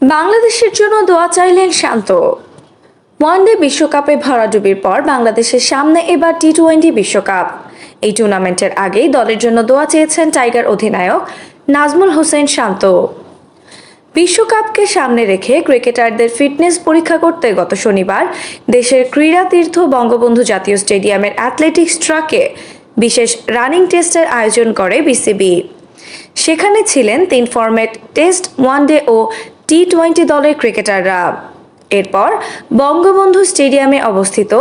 বাংলাদেশের জন্য দোয়া চাইলেন শান্ত। ওয়ানডে বিশ্বকাপে ভরাডুবির পর বাংলাদেশের সামনে এবার টি টোয়েন্টি বিশ্বকাপ। এই টুর্নামেন্টের আগেই দলের জন্য দোয়া চেয়েছেন টাইগার অধিনায়ক নাজমুল হোসেন শান্ত। বিশ্বকাপকে সামনে রেখে ক্রিকেটারদের ফিটনেস পরীক্ষা করতে গত শনিবার দেশের ক্রীড়া তীর্থ বঙ্গবন্ধু জাতীয় স্টেডিয়ামের অ্যাথলেটিক্স ট্রাকে বিশেষ রানিং টেস্টের আয়োজন করে বিসিবি। সেখানে ছিলেন তিন ফরম্যাট টেস্ট ওয়ানডে ও টি টোয়েন্টি দলের ক্রিকেটাররা। এরপর বঙ্গবন্ধু স্টেডিয়ামে অবস্থিত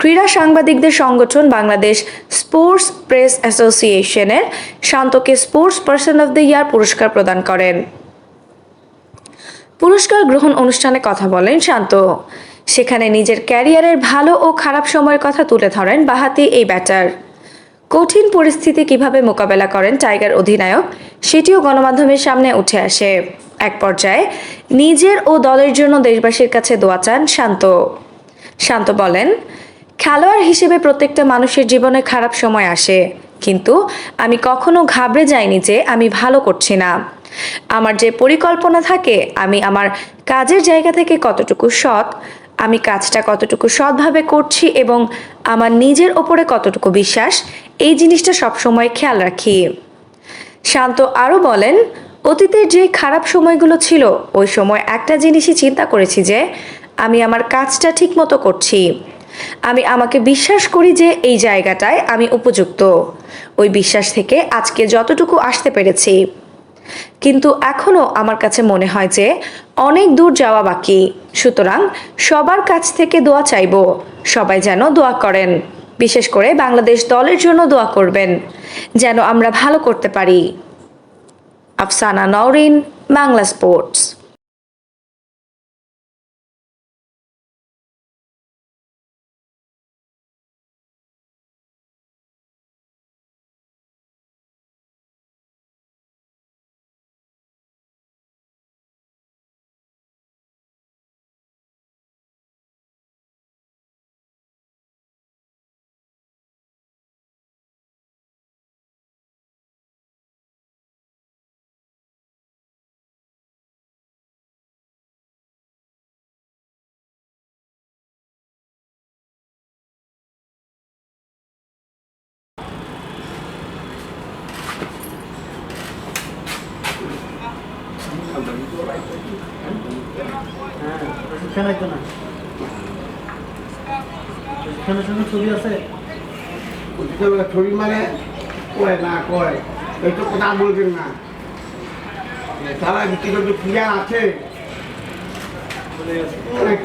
ক্রীড়া সাংবাদিকদের সংগঠন বাংলাদেশ স্পোর্টস প্রেস অ্যাসোসিয়েশনের শান্তকে sports person of the year পুরস্কার প্রদান করেন। পুরস্কার গ্রহণ অনুষ্ঠানে কথা বলেন শান্ত। সেখানে নিজের ক্যারিয়ারের ভালো ও খারাপ সময়ের কথা তুলে ধরেন বাহাতি এই ব্যাটার। কঠিন পরিস্থিতি কীভাবে মোকাবেলা করেন টাইগার অধিনায়ক, সেটিও গণমাধ্যমের সামনে উঠে আসে। এক পর্যায়ে নিজের ও দলের জন্য দেশবাসীর কাছে দোয়া চান শান্ত। শান্ত বলেন, খেলোয়াড় হিসেবে প্রত্যেকটা মানুষের জীবনে খারাপ সময় আসে, কিন্তু আমি কখনো ঘাবড়ে যাইনি যে আমি ভালো করছি না। আমার যে পরিকল্পনা থাকে, আমি আমার কাজের জায়গা থেকে কতটুকু সৎ, আমি কাজটা কতটুকু সৎভাবে করছি এবং আমার নিজের ওপরে কতটুকু বিশ্বাস, এই জিনিসটা সবসময় খেয়াল রাখি। শান্ত আরও বলেন অতীতের যে খারাপ সময়গুলো ছিল, ওই সময় একটা জিনিসই চিন্তা করেছি যে, আমি আমার কাজটা ঠিকমতো করছি। আমি আমাকে বিশ্বাস করি যে এই জায়গাটায় আমি উপযুক্ত। ওই বিশ্বাস থেকে আজকে যতটুকু আসতে পেরেছি। কিন্তু এখনও আমার কাছে মনে হয় যে, অনেক দূর যাওয়া বাকি। সুতরাং সবার কাছ থেকে দোয়া চাইব। সবাই যেন দোয়া করেন। বিশেষ করে বাংলাদেশ দলের জন্য দোয়া করবেন। যেন আমরা ভালো করতে পারি। আফসানা নওরিন বাংলা স্পোর্টস। একজন না? প্রশিক্ষণের সঙ্গে ছবি আছে? ছবি মানে কয় না কয় এই তো কথা বলবেন না। তারা ভিত্তিতে যে ক্রিয়া আছে? চলে গেছে। অনেক।